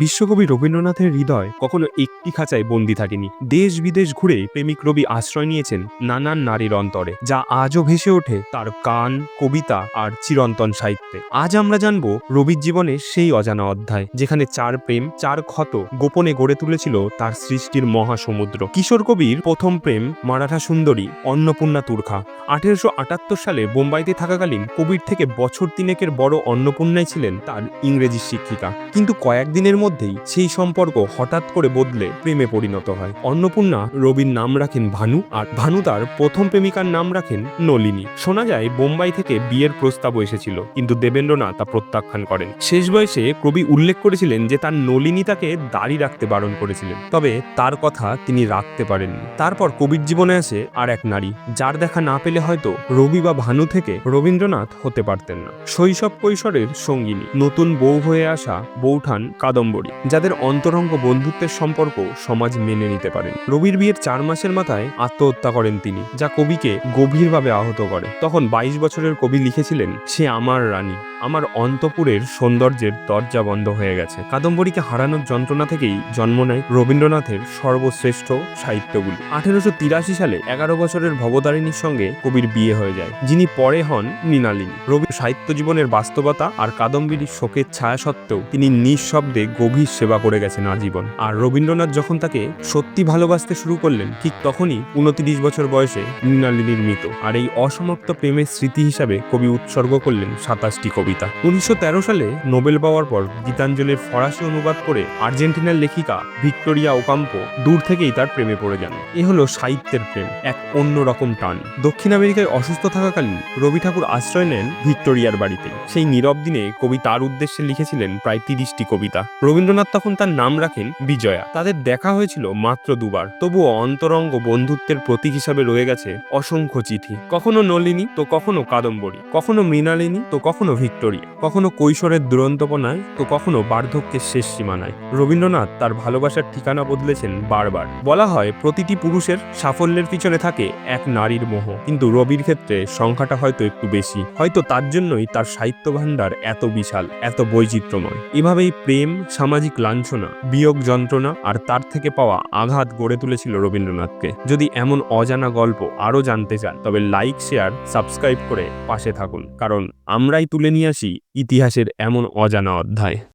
বিশ্বকবি রবীন্দ্রনাথের হৃদয় কখনো একটি খাঁচায় বন্দি থাকেনি। দেশ বিদেশ ঘুরে প্রেমিক রবি আশ্রয় নিয়েছেন নানান নারীর অন্তরে, যা আজও ভেসে ওঠে তার গান কবিতা আর চিরন্তন সাহিত্যে। আজ আমরা জানব রবির জীবনে সেই অজানা অধ্যায়, যেখানে চার প্রেম, চার ক্ষত গোপনে গড়ে তুলেছিল তার সৃষ্টির মহাসমুদ্র। কিশোর কবির প্রথম প্রেম, মারাঠা সুন্দরী, অন্নপূর্ণা তুর্খা। আঠেরোশো আটাত্তর সালে বোম্বাইতে থাকাকালীন কবির থেকে বছর তিনেকের বড় অন্নপূর্ণাই ছিলেন তার ইংরেজি শিক্ষিকা। কিন্তু কয়েকদিনের মধ্যেই সেই সম্পর্ক হঠাৎ করে বদলে প্রেমে পরিণত হয়। অন্নপূর্ণা রবির নাম রাখেন ভানু আর ভানু তার প্রথম প্রেমিকার নাম রাখেন নলিনী। শোনা যায়, বোম্বাই থেকে বিয়ের প্রস্তাব এসেছিল, কিন্তু দেবেন্দ্রনাথ তা প্রত্যাখ্যান করেন। শেষ বয়সে কবি উল্লেখ করেছিলেন যে, তার নলিনী তাকে দাড়ি রাখতে বারণ করেছিলেন। তবে তার কথা তিনি রাখতে পারেননি। তারপর কবির জীবনে আসে আর এক নারী, যার দেখা না পেলে হয়তো রবি বা ভানু থেকে রবীন্দ্রনাথ হতে পারতেন না। শৈশব কৈশোরের সঙ্গিনী, নতুন বউ হয়ে আসা বৌঠান কাদম্বরী যাদের অন্তরঙ্গ বন্ধুত্বের সম্পর্ক সমাজ মেনে নিতে পারেন। রবির বিয়ের চার মাসের মাথায় আত্মহত্যা করেন তিনি, যা কবিকে গভীরভাবে আহত করে। তখন বাইশ বছরের কবি লিখেছিলেন, সে আমার রানী। আমার অন্তপুরের সৌন্দর্যের দরজা বন্ধ হয়ে গেছে। কাদম্বরীকে হারানোর যন্ত্রণা থেকেই জন্ম নেয় রবীন্দ্রনাথের সর্বশ্রেষ্ঠ সাহিত্যগুলি। আঠেরোশো তিরাশি সালে এগারো বছরের ভবতারিণীর সঙ্গে কবির বিয়ে হয়ে যায়, যিনি পরে হন মৃণালিনী। রবির সাহিত্য জীবনের বাস্তবতা আর কাদম্বরীর শোকের ছায়া সত্ত্বেও তিনি নিঃশব্দে গভীর সেবা করে গেছেন আজীবন। আর রবীন্দ্রনাথ যখন তাকে সত্যি ভালোবাসতে শুরু করলেন, ঠিক তখনই উনত্রিশ বছর বয়সে মৃণালিনীর মৃত। আর এই অসমাপ্ত প্রেমের স্মৃতি হিসাবে কবি উৎসর্গ করলেন সাতাশটি কবিতা। উনিশশো তেরো সালে নোবেল পাওয়ার পর গীতাঞ্জলির ফরাসি অনুবাদ করে আর্জেন্টিনার লেখিকা ভিক্টোরিয়া ওকাম্পো দূর থেকেই তার প্রেমে পড়ে যান। এ হলো সাহিত্যের প্রেম, এক অন্য রকম টান। দক্ষিণ আমেরিকায় অসুস্থ থাকাকালীন রবি ঠাকুর আশ্রয় নেন ভিক্টোরিয়ার বাড়িতে। সেই নীরব দিনে কবি তার উদ্দেশ্যে লিখেছিলেন প্রায় তিরিশটি কবিতা। রবীন্দ্রনাথ তখন তার নাম রাখেন বিজয়া। তাদের দেখা হয়েছিল মাত্র দুবার। তবুও অন্তরঙ্গ বন্ধুত্বের প্রতীক হিসাবে রয়ে গেছে অসংখ্য চিঠি। কখনো নলিনী, তো কখনো কাদম্বরী। কখনো মৃণালিনী, তো কখনো ভিক্টোরিয়া। কখনো কৈশোরের দুরন্তপনায়, তো কখনো বার্ধক্যের শেষ সীমানায়। রবীন্দ্রনাথ তার ভালোবাসার ঠিকানা বদলেছেন বারবার। বলা হয়, প্রতিটি পুরুষের সাফল্যের পিছনে থাকে এক নারীর মোহ। কিন্তু রবির ক্ষেত্রে সংখ্যাটা হয়তো একটু বেশি। হয়তো তার জন্যই তার সাহিত্য ভাণ্ডার এত বিশাল, এত বৈচিত্র্যময়। এভাবেই প্রেম সামাজিক লাঞ্ছনা, বিয়োগ যন্ত্রণা আর তার থেকে পাওয়া আঘাত গড়ে তুলেছিল রবীন্দ্রনাথকে। যদি এমন অজানা গল্প আরও জানতে চান, তবে লাইক, শেয়ার, সাবস্ক্রাইব করে পাশে থাকুন। কারণ আমরাই তুলে নিয়ে আসি ইতিহাসের এমন অজানা অধ্যায়।